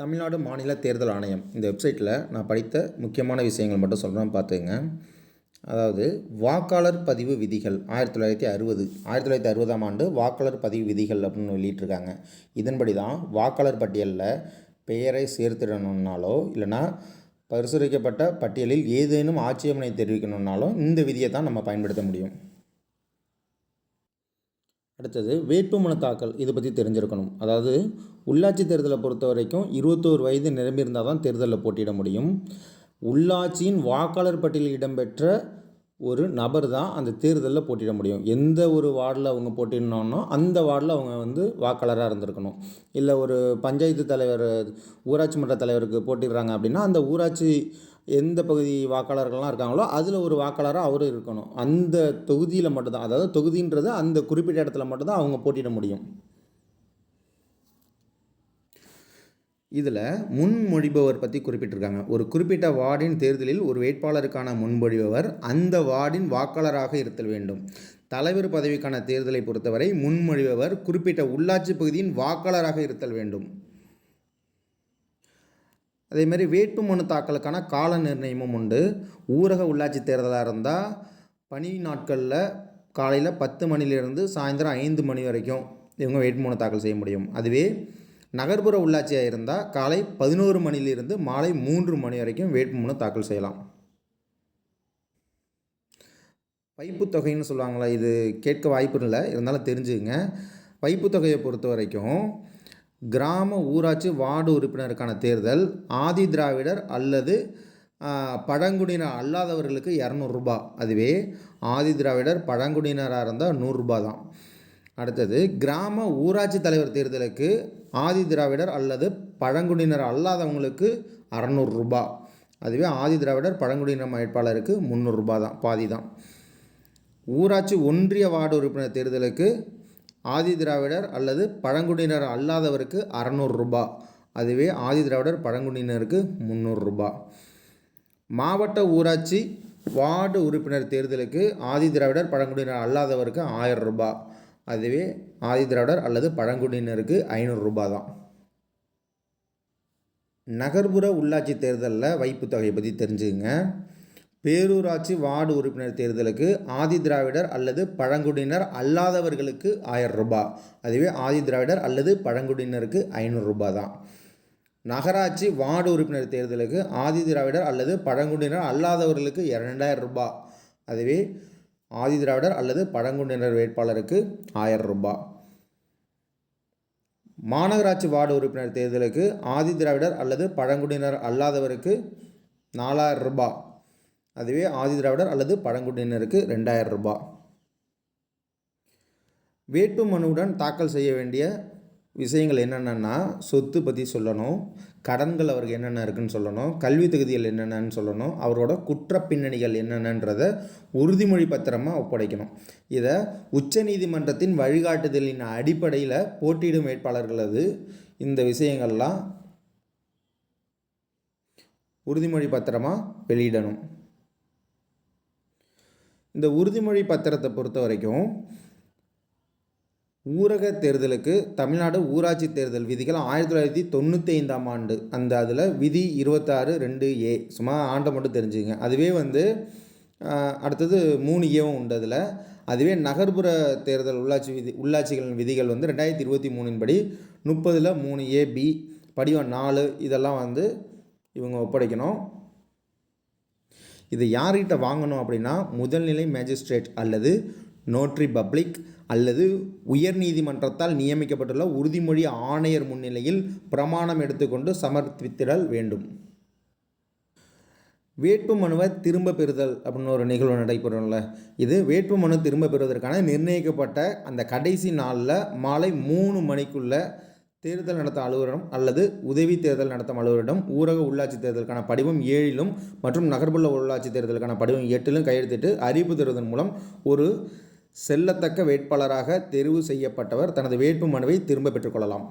தமிழ்நாடு மாநில தேர்தல் ஆணையம். இந்த வெப்சைட்டில் நான் படித்த முக்கியமான விஷயங்கள் மட்டும் சொல்கிறேன் பார்த்துங்க அதாவது வாக்காளர் பதிவு விதிகள் ஆயிரத்தி தொள்ளாயிரத்தி அறுபது ஆயிரத்தி தொள்ளாயிரத்தி அறுபதாம் ஆண்டு வாக்காளர் பதிவு விதிகள் அப்படின்னு வெளியிட்டிருக்காங்க. இதன்படி தான் வாக்காளர் பட்டியலில் பெயரை சேர்த்திடணுன்னாலோ இல்லைன்னா பரிசீலிக்கப்பட்ட பட்டியலில் ஏதேனும் ஆட்சேபனை தெரிவிக்கணுன்னாலும் இந்த விதியை தான் நம்ம பயன்படுத்த முடியும். அடுத்தது வேட்புமனு தாக்கல். இதை பற்றி தெரிஞ்சிருக்கணும். அதாவது உள்ளாட்சி தேர்தலை பொறுத்த வரைக்கும் இருபத்தோரு வயது நிரம்பியிருந்தால் தான் தேர்தலில் போட்டியிட முடியும். உள்ளாட்சியின் வாக்காளர் பட்டியலில் இடம்பெற்ற ஒரு நபர் தான் அந்த தேர்தலில் போட்டியிட முடியும். எந்த ஒரு வார்டில் அவங்க போட்டிடணும்னா அந்த வார்டில் அவங்க வந்து வாக்காளராக இருந்திருக்கணும். இல்லை ஒரு பஞ்சாயத்து தலைவர் ஊராட்சி மன்ற தலைவருக்கு போட்டிடுறாங்க அப்படின்னா அந்த ஊராட்சி எந்த பகுதி வாக்காளர்கள்லாம் இருக்காங்களோ அதில் ஒரு வாக்காளராக அவரும் இருக்கணும். அந்த தொகுதியில் மட்டும்தான். அதாவது தொகுதின்றது அந்த குறிப்பிட்ட இடத்துல மட்டும்தான் அவங்க போட்டியிட முடியும். இதில் முன்மொழிபவர் பற்றி குறிப்பிட்டிருக்காங்க. ஒரு குறிப்பிட்ட வார்டின் தேர்தலில் ஒரு வேட்பாளருக்கான முன்மொழிபவர் அந்த வார்டின் வாக்காளராக இருத்தல் வேண்டும். தலைவர் பதவிக்கான தேர்தலை பொறுத்தவரை முன்மொழிபவர் குறிப்பிட்ட உள்ளாட்சி பகுதியின் வாக்காளராக இருத்தல் வேண்டும். அதேமாதிரி வேட்புமனு தாக்கலுக்கான கால நிர்ணயமும் உண்டு. ஊரக உள்ளாட்சி தேர்தலாக இருந்தால் பனி நாட்களில் காலையில் பத்து மணிலேருந்து சாயந்தரம் ஐந்து மணி வரைக்கும் இவங்க வேட்புமனு தாக்கல் செய்ய முடியும். அதுவே நகர்ப்புற உள்ளாட்சியாக இருந்தால் காலை பதினோரு மணிலிருந்து மாலை மூன்று மணி வரைக்கும் வேட்புமனு தாக்கல் செய்யலாம். வைப்புத் தொகைன்னு சொல்லுவாங்களா இது கேட்க வாய்ப்பு இல்லை. இருந்தாலும் தெரிஞ்சுங்க வைப்புத் தொகையை பொறுத்த வரைக்கும் கிராம ஊராட்சி வார்டு உறுப்பினருக்கான தேர்தல் ஆதி திராவிடர் அல்லது பழங்குடியினர் அல்லாதவர்களுக்கு இரநூறுபா அதுவே ஆதி திராவிடர் பழங்குடியினராக இருந்தால் நூறுரூபா தான். அடுத்தது கிராம ஊராட்சி தலைவர் தேர்தலுக்கு ஆதி திராவிடர் அல்லது பழங்குடியினர் அல்லாதவங்களுக்கு அறநூறுரூபா அதுவே ஆதி திராவிடர் பழங்குடியினர் வேட்பாளருக்கு முந்நூறுரூபா தான் பாதி தான். ஊராட்சி ஒன்றிய வார்டு உறுப்பினர் தேர்தலுக்கு ஆதி திராவிடர் அல்லது பழங்குடியினர் அல்லாதவருக்கு அறநூறுரூபா அதுவே ஆதி திராவிடர் பழங்குடியினருக்கு முந்நூறுரூபா மாவட்ட ஊராட்சி வார்டு உறுப்பினர் தேர்தலுக்கு ஆதி திராவிடர் பழங்குடியினர் அல்லாதவருக்கு ஆயிரம் ரூபாய் அதுவே ஆதி திராவிடர் அல்லது பழங்குடியினருக்கு ஐநூறுரூபா தான். நகர்ப்புற உள்ளாட்சி தேர்தலில் வைப்பு தொகையை பற்றி தெரிஞ்சுக்கங்க. பேரூராட்சி வார்டு உறுப்பினர் தேர்தலுக்கு ஆதி திராவிடர் அல்லது பழங்குடியினர் அல்லாதவர்களுக்கு ஆயிரம் ரூபாய். அதுவே ஆதி திராவிடர் அல்லது பழங்குடியினருக்கு ஐநூறுரூபா தான். நகராட்சி வார்டு உறுப்பினர் தேர்தலுக்கு ஆதி திராவிடர் அல்லது பழங்குடியினர் அல்லாதவர்களுக்கு இரண்டாயிரம் ரூபாய். அதுவே ஆதி திராவிடர் அல்லது பழங்குடியினர் வேட்பாளருக்கு ஆயிரம் ரூபாய். மாநகராட்சி வார்டு உறுப்பினர் தேர்தலுக்கு ஆதி திராவிடர் அல்லது பழங்குடியினர் அல்லாதவருக்கு நாலாயிரம் ரூபாய். அதுவே ஆதி திராவிடர் அல்லது பழங்குடியினருக்கு ரெண்டாயிரம் ரூபாய் வேட்பு மனுவுடன் தாக்கல் செய்ய வேண்டிய விஷயங்கள் என்னென்னா சொத்து பற்றி சொல்லணும் கடன்கள் அவருக்கு என்னென்ன இருக்குன்னு சொல்லணும் கல்வி தகுதிகள் என்னென்னு சொல்லணும் அவரோட குற்ற பின்னணிகள் என்னென்னன்றதை உறுதிமொழி பத்திரமாக ஒப்படைக்கணும். இதை உச்சநீதிமன்றத்தின் வழிகாட்டுதலின் அடிப்படையில் போட்டியிடும் வேட்பாளர்களது இந்த விஷயங்கள்லாம் உறுதிமொழி பத்திரமாக வெளியிடணும். இந்த உறுதிமொழி பத்திரத்தை பொறுத்த வரைக்கும் ஊரக தேர்தலுக்கு தமிழ்நாடு ஊராட்சி தேர்தல் விதிகள் ஆயிரத்தி தொள்ளாயிரத்தி தொண்ணூற்றி ஐந்தாம் ஆண்டு. அந்த அதில் விதி இருபத்தாறு ரெண்டு ஏ. சும்மா ஆண்டை மட்டும் தெரிஞ்சுங்க அதுவே வந்து அடுத்தது மூணு ஏவும் உண்டு அதில். அதுவே நகர்ப்புற தேர்தல் உள்ளாட்சி விதி உள்ளாட்சிகளின் விதிகள் வந்து ரெண்டாயிரத்தி இருபத்தி மூணின் படி முப்பதில் மூணு ஏ பி படிவம் நாலு இதெல்லாம் வந்து இவங்க ஒப்படைக்கணும். இது யார்கிட்ட வாங்கணும் அப்படின்னா முதல்நிலை மேஜிஸ்ட்ரேட் அல்லது நோட்ரி பப்ளிக் அல்லது உயர் நீதிமன்றத்தால் நியமிக்கப்பட்டுள்ள உறுதிமொழி ஆணையர் முன்னிலையில் பிரமாணம் எடுத்துக்கொண்டு சமர்ப்பித்திடல் வேண்டும். வேட்பு மனுவை திரும்ப பெறுதல் அப்படின்னு ஒரு நிகழ்வு நடைபெறும்ல. இது வேட்பு மனு திரும்ப பெறுவதற்கான நிர்ணயிக்கப்பட்ட அந்த கடைசி நாளில் மாலை மூணு மணிக்குள்ளே தேர்தல் நடத்த அலுவலகம் அல்லது உதவி தேர்தல் நடத்தும் அலுவலரிடம் ஊரக உள்ளாட்சி தேர்தலுக்கான படிவம் ஏழிலும் மற்றும் நகர்ப்புற உள்ளாட்சி தேர்தலுக்கான படிவம் எட்டிலும் கையெழுத்திட்டு அறிவிப்பு தருவதன் மூலம் ஒரு செல்லத்தக்க வேட்பாளராக தெரிவு செய்யப்பட்டவர் தனது வேட்பு மனுவை திரும்ப பெற்றுக்கொள்ளலாம்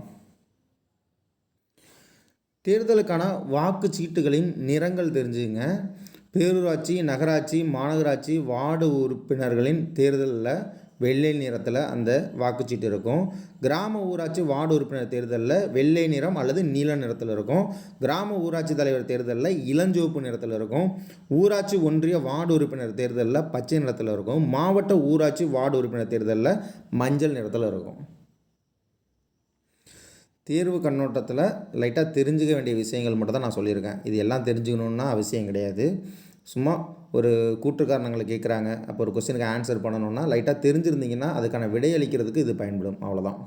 தேர்தலுக்கான வாக்கு சீட்டுகளின் நிறங்கள் தெரிஞ்சுங்க. பேரூராட்சி நகராட்சி மாநகராட்சி வார்டு உறுப்பினர்களின் தேர்தலில் வெள்ளை நிறத்தில் அந்த வாக்குச்சீட்டு இருக்கும். கிராம ஊராட்சி வார்டு உறுப்பினர் தேர்தலில் வெள்ளை நிறம் அல்லது நீல நிறத்தில் இருக்கும். கிராம ஊராட்சி தலைவர் தேர்தலில் இளஞ்சிவப்பு நிறத்தில் இருக்கும். ஊராட்சி ஒன்றிய வார்டு உறுப்பினர் தேர்தலில் பச்சை நிறத்தில் இருக்கும். மாவட்ட ஊராட்சி வார்டு உறுப்பினர் தேர்தலில் மஞ்சள் நிறத்தில் இருக்கும். தேர்வு கண்ணோட்டத்தில் லைட்டாக தெரிஞ்சுக்க வேண்டிய விஷயங்கள் மட்டும் தான் நான் சொல்லியிருக்கேன். இது எல்லாம் தெரிஞ்சுக்கணுன்னா அவசியம் கிடையாது. சும்மா ஒரு கூற்றுக்காரணங்களை கேட்குறாங்க. அப்போ ஒரு கொஸ்டினுக்கு ஆன்சர் பண்ணணுன்னா லைட்டாக தெரிஞ்சிருந்தீங்கன்னா அதுக்கான விடையளிக்கிறதுக்கு இது பயன்படும். அவ்வளோதான்